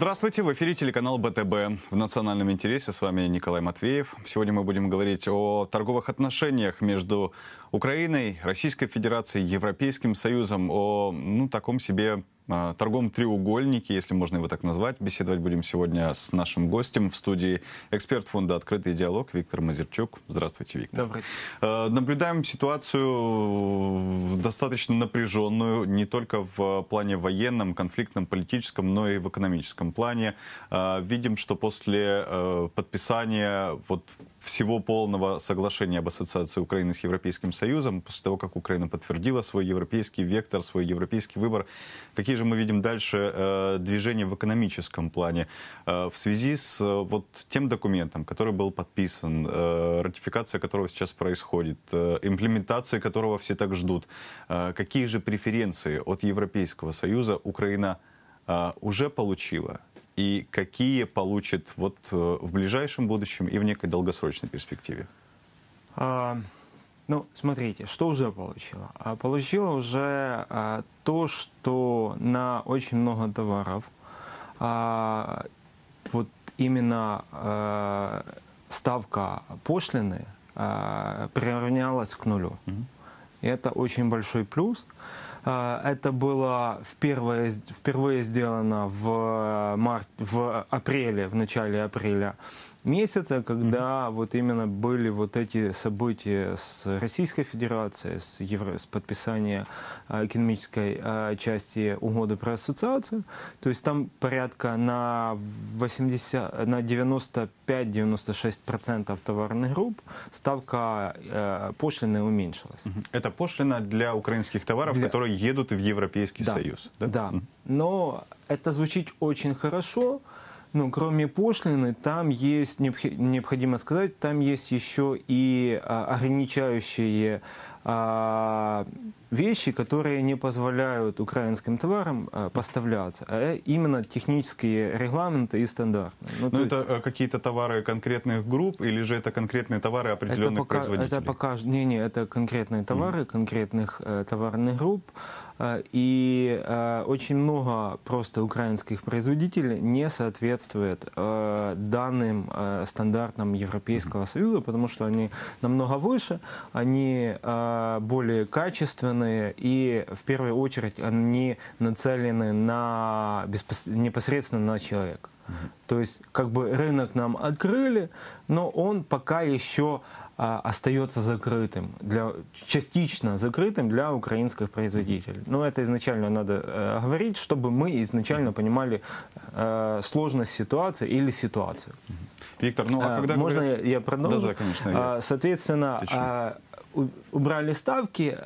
Здравствуйте, в эфире телеканал БТБ. В национальном интересе с вами Николай Матвеев. Сегодня мы будем говорить о торговых отношениях между Украиной, Российской Федерацией, Европейским Союзом, о ну, таком себе торговом треугольнике, если можно его так назвать. Беседовать будем сегодня с нашим гостем в студии эксперт фонда «Открытый диалог» Виктор Мазерчук. Здравствуйте, Виктор. Добрый. А, наблюдаем ситуацию достаточно напряженную, не только в плане военном, конфликтном, политическом, но и в экономическом плане. А, видим, что после подписания вот всего полного соглашения об ассоциации Украины с Европейским Союзом, после того, как Украина подтвердила свой европейский вектор, свой европейский выбор, какие же мы видим дальше э, движения в экономическом плане э, в связи с э, вот тем документом, который был подписан, э, ратификация которого сейчас происходит, э, имплементация которого все так ждут. Э, какие же преференции от Европейского Союза Украина э, уже получила? И какие получит вот э, в ближайшем будущем и в некой долгосрочной перспективе? А, ну, смотрите, что уже получила? А, получила уже а, то, что на очень много товаров а, вот именно а, ставка пошлины а, приравнялась к нулю. Угу. И это очень большой плюс. А, это было впервые, впервые сделано в, март, в апреле, в начале апреля месяца, когда mm-hmm. вот именно были вот эти события с Российской Федерацией, с, Евро, с подписания а, экономической а, части угоды про ассоциацию. То есть там порядка на 80, на 95-96% товарных групп ставка э, пошлины уменьшилась. Mm-hmm. Это пошлина для украинских товаров, для... которые едут в Европейский да. Союз. Да, да. Mm-hmm. но это звучит очень хорошо, ну, кроме пошлины, там есть, необходимо сказать, там есть еще и а, ограничающие а, вещи, которые не позволяют украинским товарам а, поставляться, а именно технические регламенты и стандарты. Ну, Но это есть... Э, какие-то товары конкретных групп или же это конкретные товары определенных это пока, производителей? Это пока, не, не, это конкретные товары mm. конкретных э, товарных групп. Э, и э, очень много просто украинских производителей не соответствует э, данным э, стандартам Европейского Союза, потому что они намного выше, они э, более качественные и в первую очередь они нацелены на непосредственно на человека. То есть как бы рынок нам открыли, но он пока еще а, остается закрытым, для, частично закрытым для украинских производителей. Но это изначально надо э, говорить, чтобы мы изначально понимали э, сложность ситуации или ситуацию. Виктор, ну а э, когда... Можно я, я продолжу? Да, да, конечно. Я... А, соответственно, убрали ставки,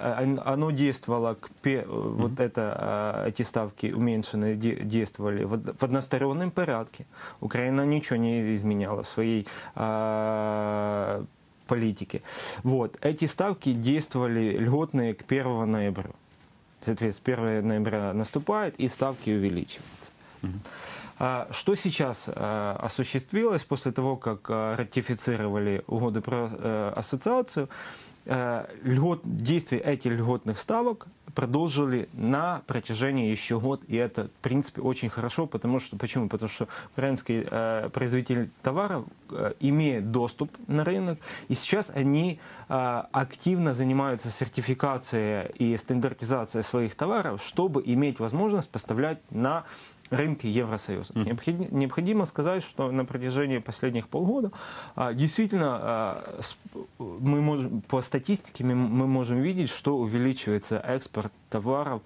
оно действовало, к, вот mm-hmm. это, эти ставки уменьшенные действовали в одностороннем порядке. Украина ничего не изменяла в своей политики. Вот. Эти ставки действовали льготные к 1 ноября. Соответственно, 1 ноября наступает, и ставки увеличиваются. Mm-hmm. Что сейчас а, осуществилось после того, как а, ратифицировали угоду про э, ассоциацию? Э, льгот, действие этих льготных ставок продолжили на протяжении еще год, и это, в принципе, очень хорошо, потому что, почему? Потому что украинский э, производитель товаров э, имеет доступ на рынок, и сейчас они э, активно занимаются сертификацией и стандартизацией своих товаров, чтобы иметь возможность поставлять на рынке Евросоюза. Mm-hmm. Необходимо сказать, что на протяжении последних полгода а, действительно а, мы можем, по статистике мы, мы можем видеть, что увеличивается экспорт товаров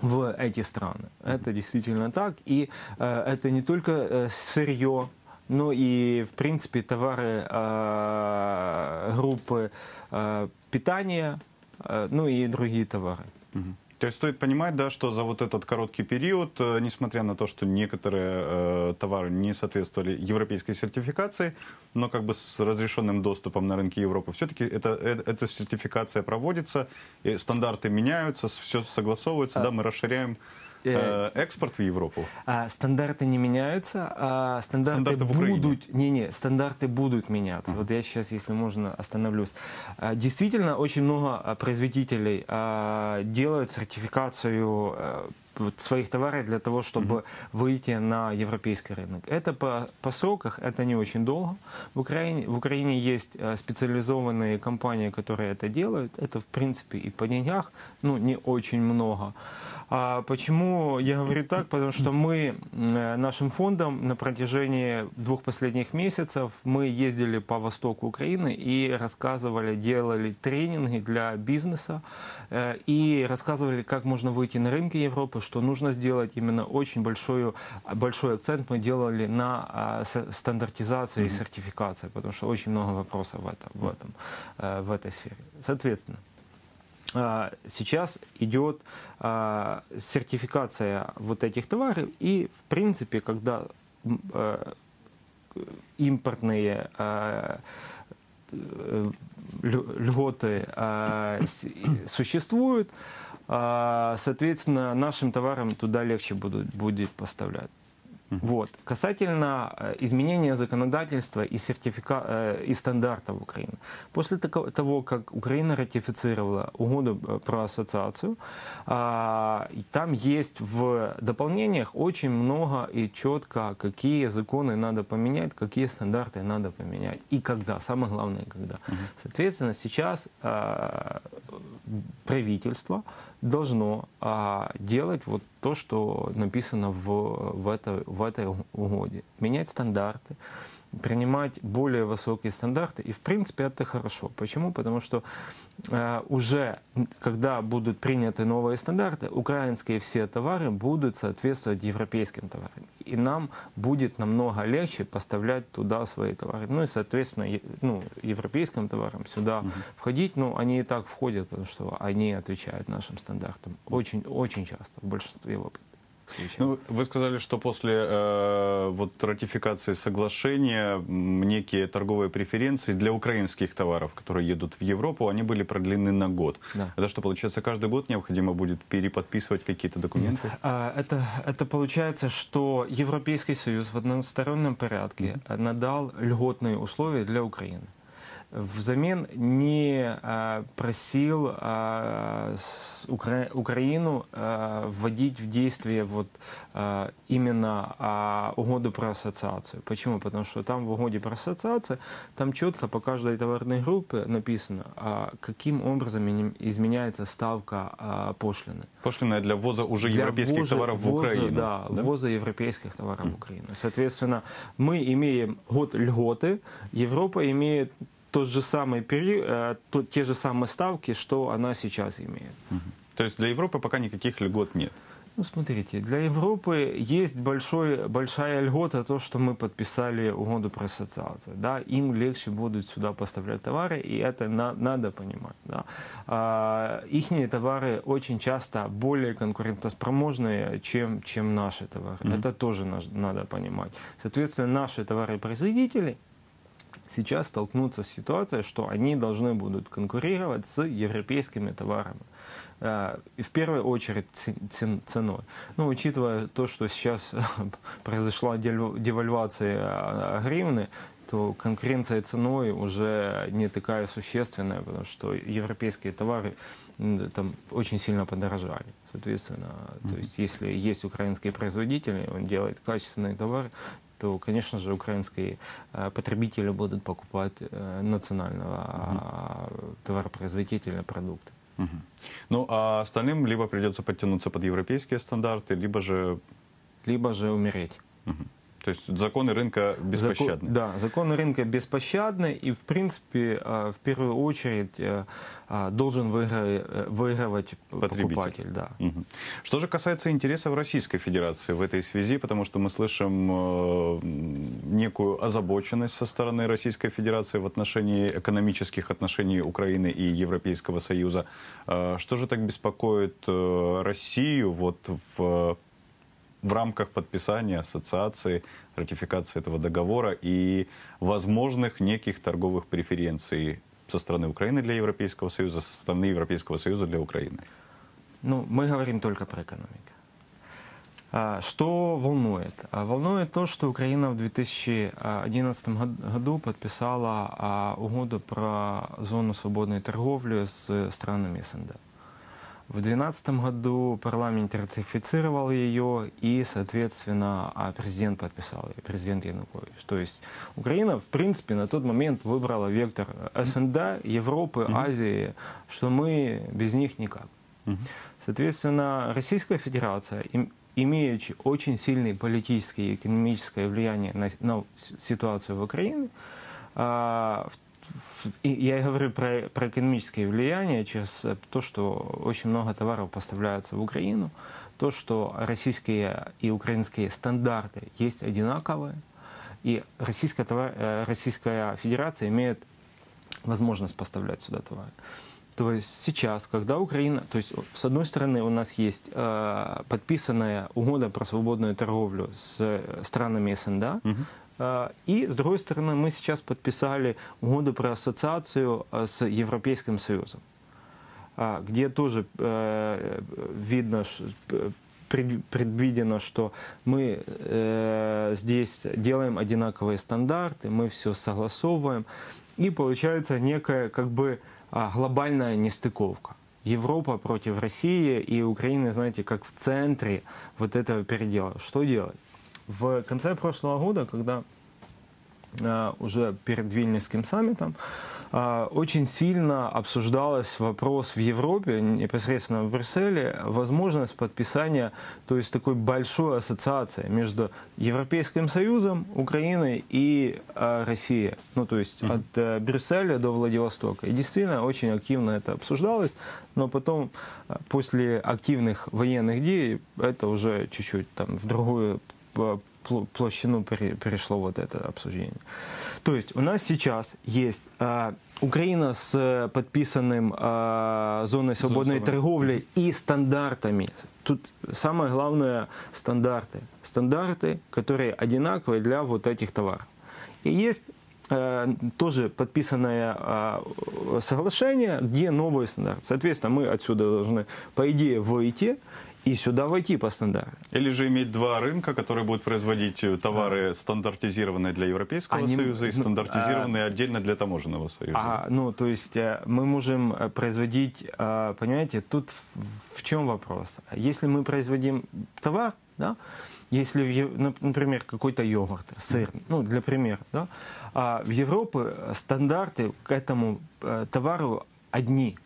в эти страны. Это действительно так. И э, это не только э, сырье, но и, в принципе, товары э, группы э, питания, э, ну и другие товары. Угу. То есть стоит понимать, да, что за вот этот короткий период, э, несмотря на то, что некоторые э, товары не соответствовали европейской сертификации, но как бы с разрешенным доступом на рынке Европы, все-таки это, э, эта сертификация проводится, и стандарты меняются, все согласовывается, а... да, мы расширяем экспорт в Европу? А, стандарты не меняются, а стандарты, стандарты будут... Не-не, стандарты будут меняться. Uh-huh. Вот я сейчас, если можно, остановлюсь. А, действительно, очень много производителей делают сертификацию вот своих товаров для того, чтобы выйти на европейский рынок. Это по, по сроках, это не очень долго. В Украине, в Украине есть э, специализованные компании, которые это делают. Это, в принципе, и по деньгах, ну, не очень много. А почему я говорю так? Потому что мы э, нашим фондом на протяжении двух последних месяцев мы ездили по востоку Украины и рассказывали, делали тренинги для бизнеса э, и рассказывали, как можно выйти на рынки Европы, что нужно сделать именно очень большой, большой акцент мы делали на а, стандартизацию и сертификацию, потому что очень много вопросов в этом, в, этом, э, в этой сфере. Соответственно, сейчас идет а, сертификация вот этих товаров, и в принципе, когда а, импортные льготы существуют, соответственно, нашим товарам туда легче будут, будет поставлять. Вот. Касательно э, изменения законодательства и, сертифика... Э, и стандартов Украины. После того, как Украина ратифицировала угоду э, про ассоциацию, а, там есть в дополнениях очень много и четко, какие законы надо поменять, какие стандарты надо поменять и когда. Самое главное, когда. Соответственно, сейчас а, правительство должно а, делать вот то, что написано в, в, это, в этой угоде. Менять стандарты, принимать более высокие стандарты. И в принципе это хорошо. Почему? Потому что уже когда будут приняты новые стандарты, украинские все товары будут соответствовать европейским товарам. И нам будет намного легче поставлять туда свои товары. Ну и, соответственно, ну, европейским товарам сюда угу. входить, ну, они и так входят, потому что они отвечают нашим стандартам. Очень, очень часто, в большинстве опытов. Ну, вы сказали, что после э, вот, ратификации соглашения некие торговые преференции для украинских товаров, которые едут в Европу, они были продлены на год. Да. Это что, получается, каждый год необходимо будет переподписывать какие-то документы? А, это, это получается, что Европейский Союз в одностороннем порядке mm-hmm. надал льготные условия для Украины взамен не а, просил а, Украину а, вводить в действие вот именно угоду про ассоциацию. Почему? Потому что там в угоде про ассоциацию, там четко по каждой товарной группе написано, каким образом изменяется ставка пошлины. Пошлина для ввоза уже для европейских ввоза, товаров в Украину. Да, да, ввоза европейских товаров в Украину. Соответственно, мы имеем год льготы, Европа имеет тот же самый период, э, тот, те же самые ставки, что она сейчас имеет. Угу. То есть для Европы пока никаких льгот нет? Ну, смотрите, для Европы есть большой, большая льгота, то, что мы подписали угоду про ассоциацию. Да? Им легче будут сюда поставлять товары, и это на, надо понимать. Да? А, их товары очень часто более конкурентоспособные, чем, чем наши товары. Mm-hmm. Это тоже надо понимать. Соответственно, наши товары-производители сейчас столкнутся с ситуацией, что они должны будут конкурировать с европейскими товарами. Э, и в первую очередь ценой. Ну, учитывая то, что сейчас произошла девальвация э, гривны, то конкуренция ценой уже не такая существенная, потому что европейские товары там очень сильно подорожали. Соответственно, mm-hmm. то есть если есть украинские производители, он делает качественные товары, то, конечно же, украинские э, потребители будут покупать э, национального угу. товаропроизводителя продукты. Угу. Ну, а остальным либо придется подтянуться под европейские стандарты, либо же... Либо же умереть. Угу. То есть законы рынка беспощадны. Закон, да, законы рынка беспощадны, и в принципе э, в первую очередь э, э, должен выигрывать покупатель. Да. Угу. Что же касается интересов Российской Федерации в этой связи, потому что мы слышим некую озабоченность со стороны Российской Федерации в отношении экономических отношений Украины и Европейского Союза. Что же так беспокоит Россию вот в в рамках подписания ассоциации, ратификации этого договора и возможных неких торговых преференций со стороны Украины для Европейского Союза, со стороны Европейского Союза для Украины? Ну, мы говорим только про экономику. А, что волнует? А, волнует то, что Украина в 2011 году подписала а, угоду про зону свободной торговли с странами СНГ. В 2012 году парламент ратифицировал ее, и, соответственно, а президент подписал ее, президент Янукович. То есть Украина, в принципе, на тот момент выбрала вектор СНД, Европы, Азии, что мы без них никак. Соответственно, Российская Федерация, имеющий очень сильное политическое и экономическое влияние на, на ситуацию в Украине, а, я говорю про, про экономическое влияние через то, что очень много товаров поставляются в Украину, то, что российские и украинские стандарты есть одинаковые, и Российская, товар, э, Российская Федерация имеет возможность поставлять сюда товары. То есть сейчас, когда Украина, то есть с одной стороны у нас есть э, подписанная угода про свободную торговлю с странами СНД, угу. Э, и с другой стороны мы сейчас подписали угоду про ассоциацию э, с Европейским Союзом, э, где тоже э, видно, предвидено, что мы э, здесь делаем одинаковые стандарты, мы все согласовываем, и получается некая как бы а, глобальная нестыковка. Европа против России и Украины, знаете, как в центре вот этого передела. Что делать? В конце прошлого года, когда а, уже перед Вильнюсским саммитом, а, очень сильно обсуждалась вопрос в Европе, непосредственно в Брюсселе, возможность подписания, то есть такой большой ассоциации между Европейским Союзом, Украиной и а, Россией. Ну, то есть mm-hmm. от э, Брюсселя до Владивостока. И действительно очень активно это обсуждалось, но потом после активных военных действий это уже чуть-чуть там в другую площину перешло вот это обсуждение. То есть у нас сейчас есть э, Украина с подписанным э, зоной свободной Зон торговли и стандартами. Тут самое главное стандарты. Стандарты, которые одинаковые для вот этих товаров. И есть э, тоже подписанное соглашение, где новый стандарт. Соответственно, мы отсюда должны, по идее, выйти и сюда войти по стандарту. Или же иметь два рынка, которые будут производить э, товары да. стандартизированные для Европейского Они, Союза и ну, стандартизированные а, отдельно для таможенного союза. А, ну, то есть э, мы можем э, производить, понимаете, тут в, в чем вопрос? Если мы производим товар, да, если, например, какой-то йогурт, сыр, ну, для примера, да, а в Европе стандарты к этому товару одни –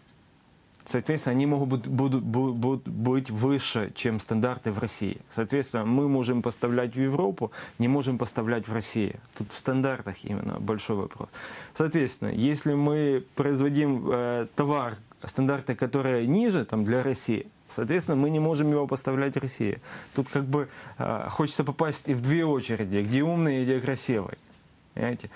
Соответственно, они могут будут, быть выше, чем стандарты в России. Соответственно, мы можем поставлять в Европу, не можем поставлять в Россию. Тут в стандартах именно большой вопрос. Соответственно, если мы производим э, товар, стандарты, которые ниже там, для России, Соответственно, мы не можем его поставлять в России. Тут как бы э, хочется попасть в две очереди, где умный и где красивый. Понимаете?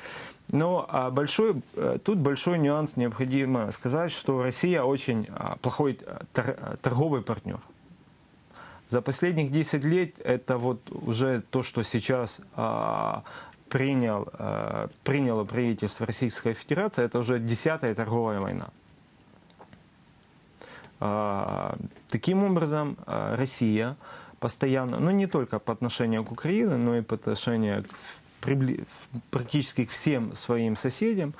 Но а, большой, э, тут большой нюанс необходимо сказать, что Россия очень а, плохой э, торговый партнер. За последних 10 лет это вот уже то, что сейчас а, принял, приняло правительство Российской Федерации, это уже десятая торговая война. Таким образом, Россия постоянно, ну не только по отношению к Украине, но и по отношению к практически к всем своим соседям,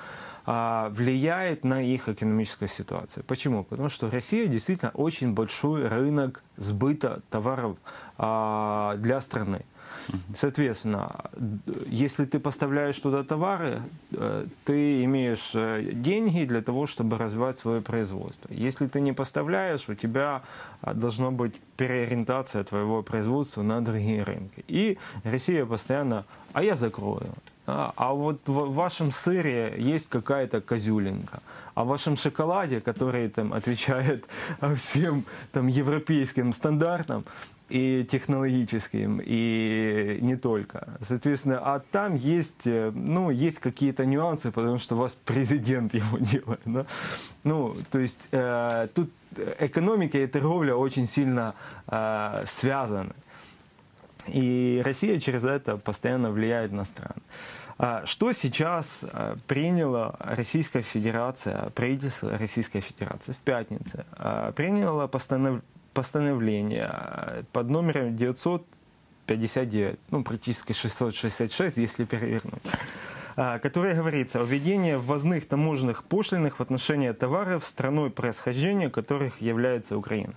а, влияет на их экономическую ситуацию. Почему? Потому что Россия действительно очень большой рынок сбыта товаров а, для страны. Соответственно, если ты поставляешь туда товары, э, ты имеешь э, деньги для того, чтобы развивать свое производство. Если ты не поставляешь, у тебя э, должна быть переориентация твоего производства на другие рынки. И Россия постоянно, а я закрою. А, а вот в вашем сыре есть какая-то козюлинка, а в вашем шоколаде, который там отвечает всем там европейским стандартам, и технологическим, и не только. Соответственно, а там есть, э, ну, есть какие-то нюансы, потому что у вас президент его делает. Да? Ну, то есть э, тут экономика и торговля очень сильно э, связаны. И Россия через это постоянно влияет на страны. А что сейчас э, приняла Российская Федерация, правительство Российской Федерации в пятницу? Приняло постанов постановление э, под номером 959, ну, практически 666, если перевернуть. а, которой говорится о введении ввозных таможенных пошлиных в отношении товаров страной происхождения, которых является Украина.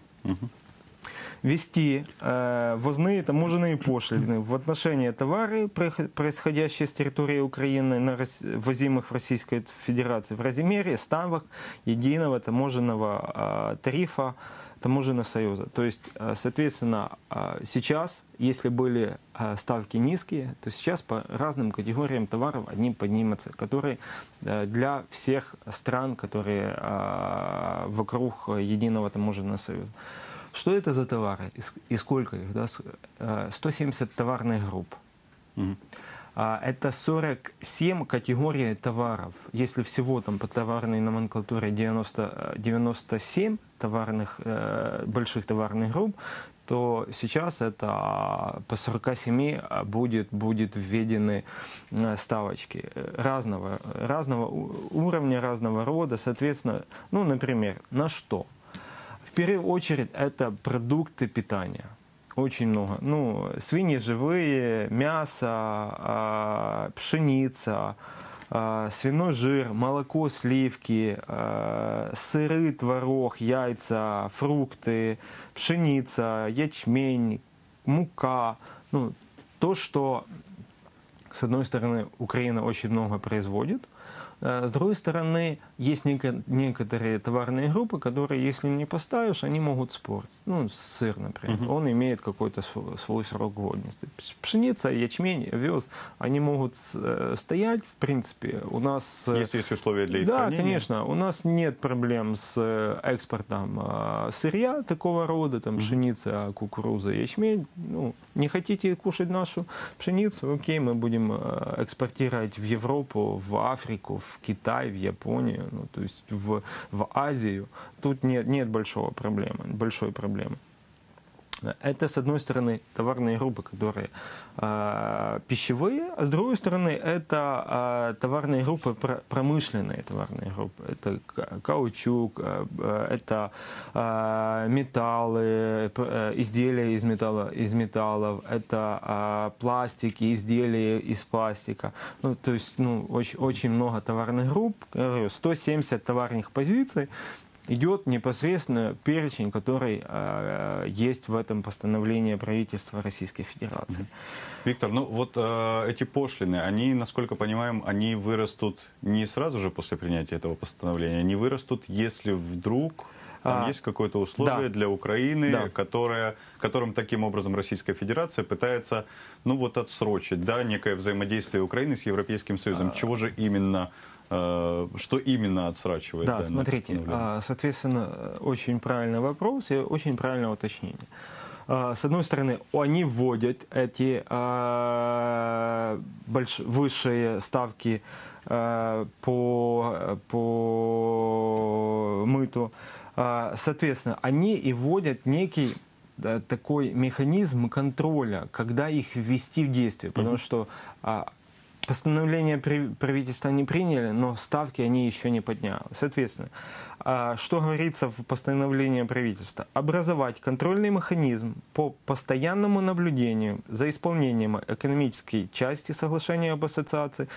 Ввести э, ввозные таможенные пошлины в отношении товаров, проих- происходящие с территории Украины, на ввозимых в Российской Федерации в размере ставок единого таможенного э, тарифа таможенного союза. То есть, э, соответственно, э, сейчас, если были э, ставки низкие, то сейчас по разным категориям товаров они поднимутся, которые для всех стран, которые вокруг единого таможенного союза. Что это за товары и сколько их? Да? С- э, 170 товарных групп. Мгм. А, Это 47 категорий товаров. Если всего там по товарной номенклатуре 90, э, 97 товарных, э, больших товарных групп, то сейчас это по 47 будет, будет введены э, ставочки э, разного, разного уровня, разного рода. Соответственно, ну, например, на что? В первую очередь это продукты питания. Очень много. Ну, свиньи живые, мясо, а, пшеница, а, свиной жир, молоко, сливки, а, сыры, творог, яйца, фрукты, пшеница, ячмень, мука. Ну, то, что, с одной стороны, Украина очень много производит, а с другой стороны, есть неко- некоторые товарные группы, которые, если не поставишь, они могут спортить. Ну, сыр, например, он имеет какой-то свой, срок годности. Пш- Пшеница, ячмень, овес, они могут э, стоять, в принципе. У нас... э, Если есть условия для их да, хранения. конечно. У нас нет проблем с э, экспортом э, сырья такого рода, там пшеница, кукуруза, ячмень. Ну, не хотите кушать нашу пшеницу? Окей, мы будем э, экспортировать в Европу, в Африку, в Китай, в Японию, ну, то есть в, в Азию. Тут нет, нет большого проблемы, большой проблемы. Это, с одной стороны, товарные группы, которые э, пищевые, а с другой стороны, это э, товарные группы, пр- промышленные товарные группы. Это ка- каучук, э, это э, металлы, э, изделия из, металла, из металлов, это э, пластики, изделия из пластика. Ну, то есть, ну, очень, очень много товарных групп, говорю, 170 товарных позиций, идет непосредственно перечень, который э, есть в этом постановлении правительства Российской Федерации. Виктор, ну вот э, эти пошлины, они, насколько понимаем, они вырастут не сразу же после принятия этого постановления, они вырастут, если вдруг там А, есть какое-то условие да. для Украины, Да. которое, которым таким образом Российская Федерация пытается, ну вот отсрочить, да, некое взаимодействие Украины с Европейским Союзом. Чего же именно, э, что именно отсрачивает Да, данное смотрите, а, соответственно, э, очень правильный вопрос и очень правильное уточнение. А, С одной стороны, они вводят эти а, высшие ставки по, по мыту. Соответственно, они и вводят некий такой механизм контроля, когда их ввести в действие. Потому что Постановление правительства не приняли, но ставки они еще не подняли. Соответственно, что говорится в постановлении правительства? Образовать контрольный механизм по постоянному наблюдению за исполнением экономической части соглашения об ассоциации,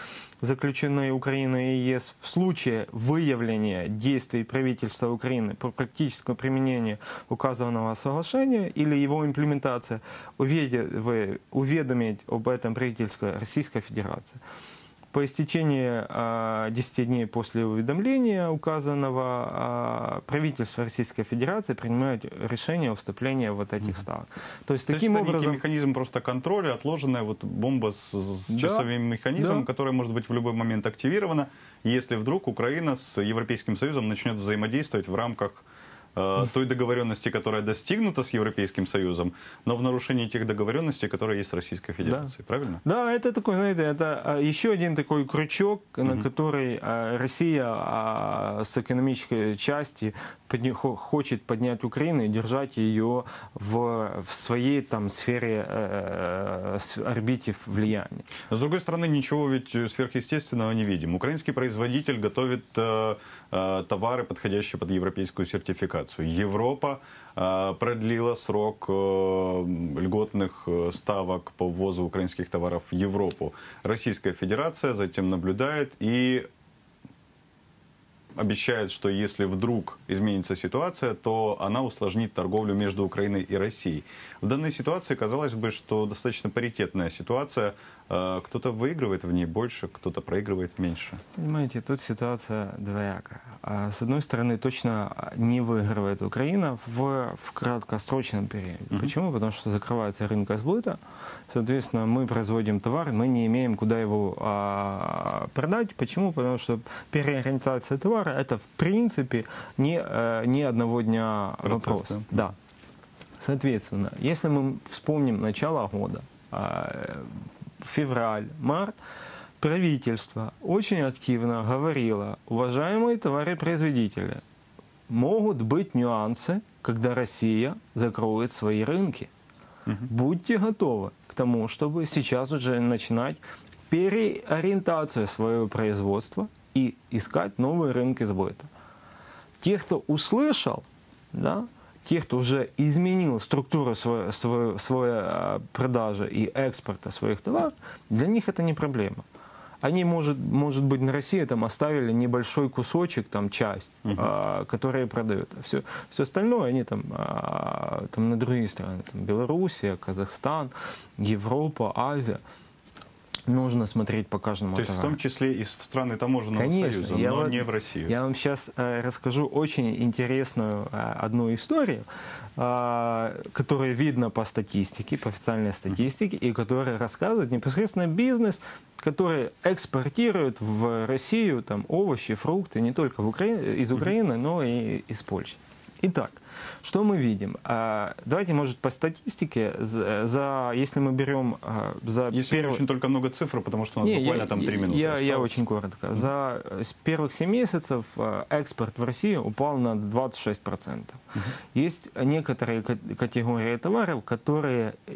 заключенной Украиной и ЕС, в случае выявления действий правительства Украины по практическому применению указанного соглашения или его вы- уведомить об этом правительство Российской Федерации. По истечении а, 10 дней после уведомления указанного а, правительство Российской Федерации принимает решение о вступлении вот этих ставок. То есть То есть таким некий образом... механизм просто контроля, отложенная вот бомба с, с Да, часовым механизмом, да. которая может быть в любой момент активирована, если вдруг Украина с Европейским Союзом начнет взаимодействовать в рамках э, той договоренности, которая достигнута с Европейским Союзом, но в нарушении тех договоренностей, которые есть с Российской Федерацией. Правильно? Да, это такой, знаете, это а, еще один такой крючок, на который а, Россия а, с экономической части хочет поднять Украину и держать ее в, в своей там сфере э, с- орбите влияния. С другой стороны, ничего ведь сверхъестественного не видим. Украинский производитель готовит э, э, товары, подходящие под европейскую сертификацию. Федерацию. Европа э, продлила срок э, льготных э, ставок по ввозу украинских товаров в Европу. Российская Федерация затем наблюдает и обещает, что если вдруг изменится ситуация, то она усложнит торговлю между Украиной и Россией. В данной ситуации казалось бы, что достаточно паритетная ситуация. Э, Кто-то выигрывает в ней больше, кто-то проигрывает меньше. Понимаете, тут ситуация двоякая. А, С одной стороны, точно не выигрывает Украина в, в краткосрочном периоде. Мгм. Почему? Потому что закрывается рынок сбыта. Соответственно, мы производим товар, мы не имеем куда его а, продать. Почему? Потому что переориентация товара это в принципе не, э, не одного дня Процесс, вопрос. да? Да. Соответственно, если мы вспомним начало года, а, февраль, март, правительство очень активно говорило, уважаемые товаропроизводители, могут быть нюансы, когда Россия закроет свои рынки. Будьте готовы к тому, чтобы сейчас уже начинать переориентацию своего производства и искать новые рынки сбыта. Те, кто услышал, да, те, кто уже изменил структуру своей, своей, своей э, продажи и экспорта своих товаров, для них это не проблема. Они, может, может быть, на России там оставили небольшой кусочек, там, часть, а, которые продают. Все, все остальное они там, а, там на другие страны, там, Белоруссия, Казахстан, Европа, Азия. Нужно смотреть по каждому То есть в товару. том числе и в страны таможенного Конечно, союза, я но вот- не в Россию. Я вам сейчас расскажу очень интересную э, одну историю, э, которая видно по статистике, по официальной статистике, и которая рассказывает непосредственно бизнес, который экспортирует в Россию там, овощи, фрукты не только в Укра- из Украины, но и из Польши. Итак, что мы видим? А, Давайте, может, по статистике, за, за- если мы берем а, за Если первый- очень только много цифр, потому что у нас не, буквально я, там три минуты Я, я очень коротко. За э, первых 7 месяцев э, экспорт в Россию упал на 26%. Есть некоторые ка- категории товаров, которые э,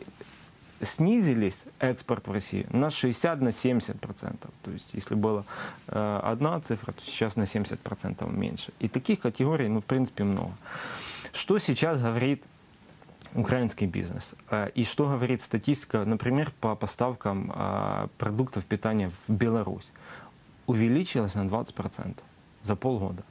снизились экспорт в Россию на 60 на 70 процентов. То есть, если была э, одна цифра, то сейчас на 70 процентов меньше. И таких категорий, ну, в принципе, много. Что сейчас говорит украинский бизнес? Э, И что говорит статистика, например, по поставкам э, продуктов питания в Беларусь? Увеличилась на 20% за полгода.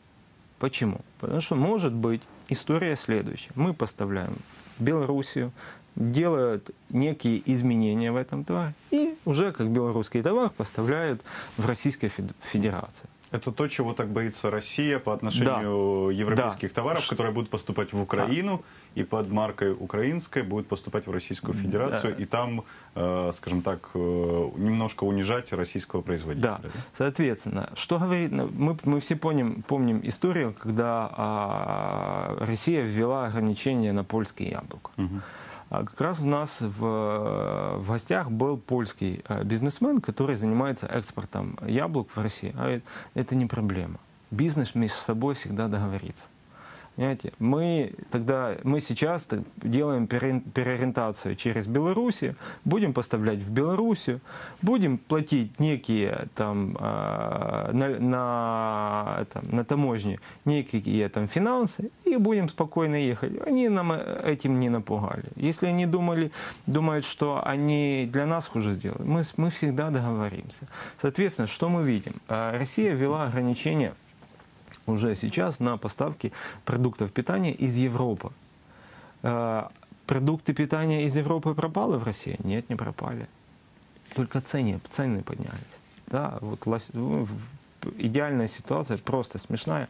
Почему? Потому что может быть история следующая. Мы поставляем в Белоруссию, делают некие изменения в этом товаре и уже как белорусский товар поставляют в Российскую Фед- Федерацию. Это то, чего так боится Россия по отношению европейских Да. товаров, которые будут поступать в Украину и под маркой украинской будут поступать в Российскую Федерацию, Да. и там, э, скажем так, э, немножко унижать российского производителя. Да, соответственно, что говорит, ну, мы, мы все помним, помним историю, когда а, Россия ввела ограничения на польские яблоко. Мгм. А Как раз у нас в, в гостях был польский э, бизнесмен, который занимается экспортом яблок в Россию. А это, это не проблема. Бизнес между собой всегда договорится. Понимаете, мы тогда, мы сейчас делаем пере- переориентацию через Белоруссию, будем поставлять в Белоруссию, будем платить некие там а, на, на, там, на таможне некие там финансы и будем спокойно ехать. Они нам э, этим не напугали. Если они думали, думают, что они для нас хуже сделают, мы, мы всегда договоримся. Соответственно, что мы видим? А, Россия ввела ограничения уже сейчас на поставки продуктов питания из Европы. Э, Продукты питания из Европы пропали в России? Нет, не пропали. Только цены, цены поднялись. Да, вот идеальная ситуация, просто смешная.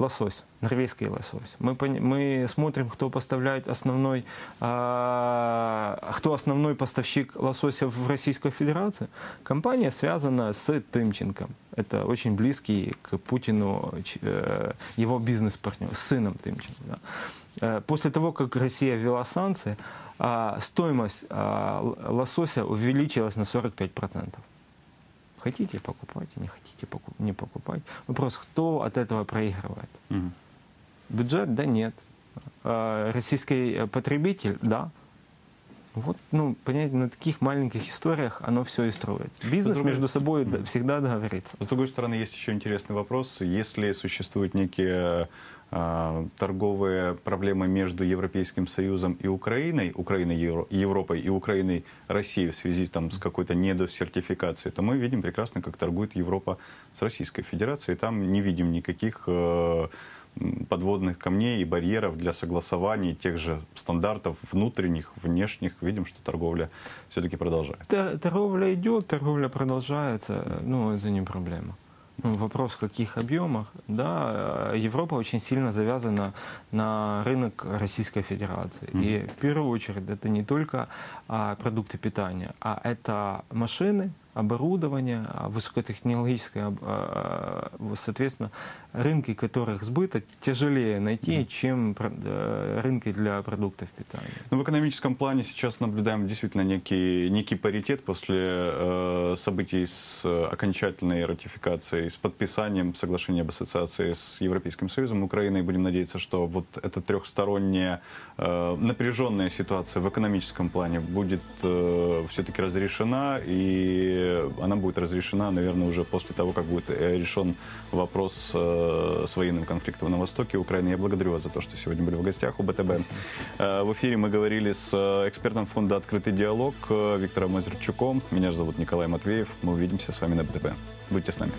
Лосось, норвежский лосось. Мы, мы смотрим, кто поставляет основной, а, кто основной поставщик лосося в Российской Федерации. Компания связана с Тымченком. Это очень близкий к Путину э, его бизнес-партнер, с сыном Тымченко. да. Э, После того, как Россия ввела санкции, а, стоимость а, лосося увеличилась на 45%. Хотите покупайте, не хотите поку- не покупать. Вопрос, кто от этого проигрывает? Мгм. Бюджет? Да нет. А, Российский э, потребитель? Да. Вот, ну, понимаете, на таких маленьких историях оно все и строится. Бизнес другой- между собой д- всегда договорится. С другой стороны, есть еще интересный вопрос. Если существуют некие э, торговые проблемы между Европейским Союзом и Украиной, Украиной Евро- Европой и Украиной Россией в связи там, с какой-то недосертификацией, то мы видим прекрасно, как торгует Европа с Российской Федерацией. Там не видим никаких э, подводных камней и барьеров для согласования тех же стандартов внутренних, внешних. Видим, что торговля все-таки продолжается. Торговля идет, торговля продолжается, э, ну, это не проблема. Ну, вопрос, в каких объемах. Да, э, Европа очень сильно завязана на рынок Российской Федерации. И в первую очередь это не только а, продукты питания, а это машины, оборудование, а, высокотехнологическое, а, а, соответственно, рынки которых сбыта тяжелее найти, чем про- э, рынки для продуктов питания. Ну, в экономическом плане сейчас наблюдаем действительно некий, некий паритет после э, событий с окончательной ратификацией, с подписанием соглашения об ассоциации с Европейским Союзом Украиной. Будем надеяться, что вот эта трехсторонняя э, напряженная ситуация в экономическом плане будет э, все-таки разрешена, и она будет разрешена, наверное, уже после того, как будет э, решен вопрос э, с военным конфликтом на востоке Украины. Я благодарю вас за то, что сегодня были в гостях у БТБ. Э, В эфире мы говорили с э, экспертом фонда «Открытый диалог» э, Виктором Мазерчуком. Меня же зовут Николай Матвеев. Мы увидимся с вами на БТБ. Будьте с нами.